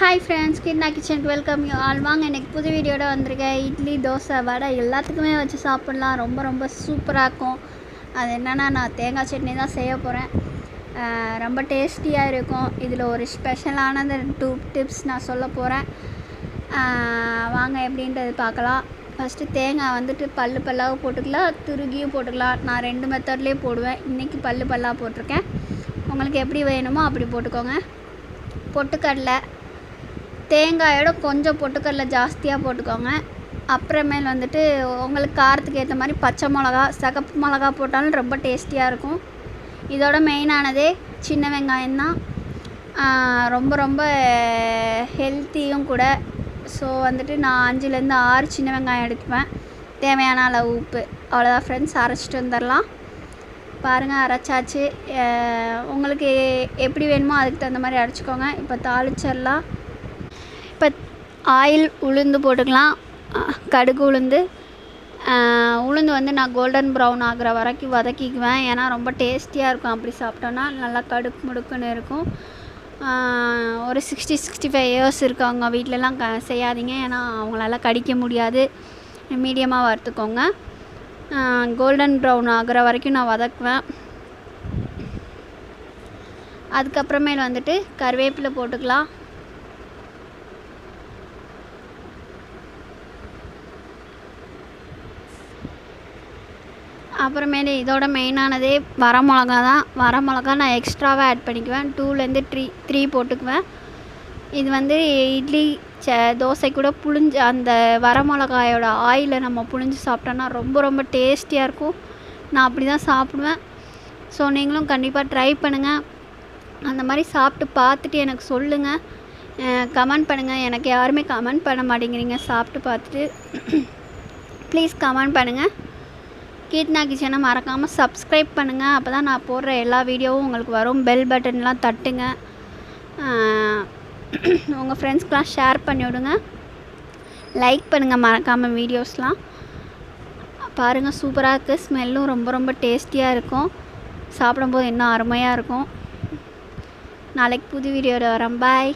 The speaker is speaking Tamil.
ஹாய் ஃப்ரெண்ட்ஸ் கிட்னா கிச்சன் வெல்கம் யூ ஆல் வாங்க எனக்கு புது வீடியோட வந்திருக்கேன் இட்லி தோசை வடை எல்லாத்துக்குமே வச்சு சாப்பிட்லாம். ரொம்ப ரொம்ப சூப்பராக இருக்கும். அது என்னென்னா நான் தேங்காய் சட்னி தான் செய்ய போகிறேன் ரொம்ப டேஸ்டியாக இருக்கும். இதில் ஒரு ஸ்பெஷலான டூ டிப்ஸ் நான் சொல்ல போகிறேன் வாங்க எப்படின்றது பார்க்கலாம். ஃபஸ்ட்டு தேங்காய் வந்துட்டு பல்லு பல்லாக போட்டுக்கலாம் துருகியும் போட்டுக்கலாம். நான் ரெண்டு மெத்தட்லேயே போடுவேன். இன்றைக்கி பல்லு பல்லாக போட்டிருக்கேன். உங்களுக்கு எப்படி வேணுமோ அப்படி போட்டுக்கோங்க. பொட்டுக்கடலை தேங்காயோட கொஞ்சம் பொட்டுக்கடலை ஜாஸ்தியாக போட்டுக்கோங்க. அப்புறமேல் வந்துட்டு உங்களுக்கு காரத்துக்கு ஏற்ற மாதிரி பச்சை மிளகா சிகப்பு மிளகா போட்டாலும் ரொம்ப டேஸ்டியாக இருக்கும். இதோட மெயினானதே சின்ன வெங்காயம் தான். ரொம்ப ரொம்ப ஹெல்த்தியும் கூட. ஸோ வந்துட்டு நான் அஞ்சுலேருந்து ஆறு சின்ன வெங்காயம் எடுத்துப்பேன் தேவையான அளவு உப்பு. அவ்வளோதான் ஃப்ரெண்ட்ஸ் அரைச்சிட்டு வந்துடலாம். பாருங்கள் அரைச்சாச்சு. உங்களுக்கு எப்படி வேணுமோ அதுக்கு தகுந்த மாதிரி அரைச்சிக்கோங்க. இப்போ தாளிச்சிடலாம். இப்போ ஆயில் உளுந்து போட்டுக்கலாம். கடுகு உளுந்து. உளுந்து வந்து நான் கோல்டன் ப்ரௌன் ஆகிற வரைக்கும் வதக்கிக்குவேன். ஏன்னா ரொம்ப டேஸ்டியாக இருக்கும் அப்படி சாப்பிட்டோன்னா நல்லா கடுக்கு முடுக்குன்னு இருக்கும். ஒரு சிக்ஸ்டி சிக்ஸ்டி ஃபைவ் இயர்ஸ் இருக்கவங்க வீட்டிலலாம் க செய்யாதீங்க. ஏன்னா அவங்களால கடிக்க முடியாது. மீடியமாக வறுத்துக்கோங்க. கோல்டன் ப்ரௌன் ஆகிற வரைக்கும் நான் வதக்குவேன். அதுக்கப்புறமேல் வந்துட்டு கருவேப்பிலை போட்டுக்கலாம். அப்புறமேலு இதோட மெயினானதே வரமிளகா தான் வரமிளகா நான் எக்ஸ்ட்ராவாக ஆட் பண்ணிக்குவேன். டூலேருந்து த்ரீ த்ரீ போட்டுக்குவேன். இது வந்து இட்லி ச தோசை கூட புழிஞ்சு அந்த வரமிளகாயோட ஆயிலை நம்ம புழிஞ்சு சாப்பிட்டோன்னா ரொம்ப ரொம்ப டேஸ்டியாக இருக்கும். நான் அப்படி தான் சாப்பிடுவேன். ஸோ நீங்களும் கண்டிப்பாக ட்ரை பண்ணுங்கள் அந்த மாதிரி சாப்பிட்டு பார்த்துட்டு எனக்கு சொல்லுங்கள் கமெண்ட் பண்ணுங்கள் எனக்கு யாருமே கமெண்ட் பண்ண மாட்டேங்கிறீங்க. சாப்பிட்டு பார்த்துட்டு ப்ளீஸ் கமெண்ட் பண்ணுங்கள் கீட்னா கிச்சனை மறக்காமல் சப்ஸ்கிரைப் பண்ணுங்கள் அப்போ தான் நான் போடுற எல்லா வீடியோவும் உங்களுக்கு வரும். பெல் பட்டன்லாம் தட்டுங்க. உங்கள் ஃப்ரெண்ட்ஸ்க்கெலாம் ஷேர் பண்ணி விடுங்க. லைக் பண்ணுங்கள் மறக்காமல் வீடியோஸ்லாம் பாருங்கள் சூப்பராக இருக்குது ஸ்மெல்லும் ரொம்ப ரொம்ப டேஸ்டியாக இருக்கும். சாப்பிடும்போது இன்னும் அருமையாக இருக்கும். நாளைக்கு புது வீடியோவில் வரேன் பாய்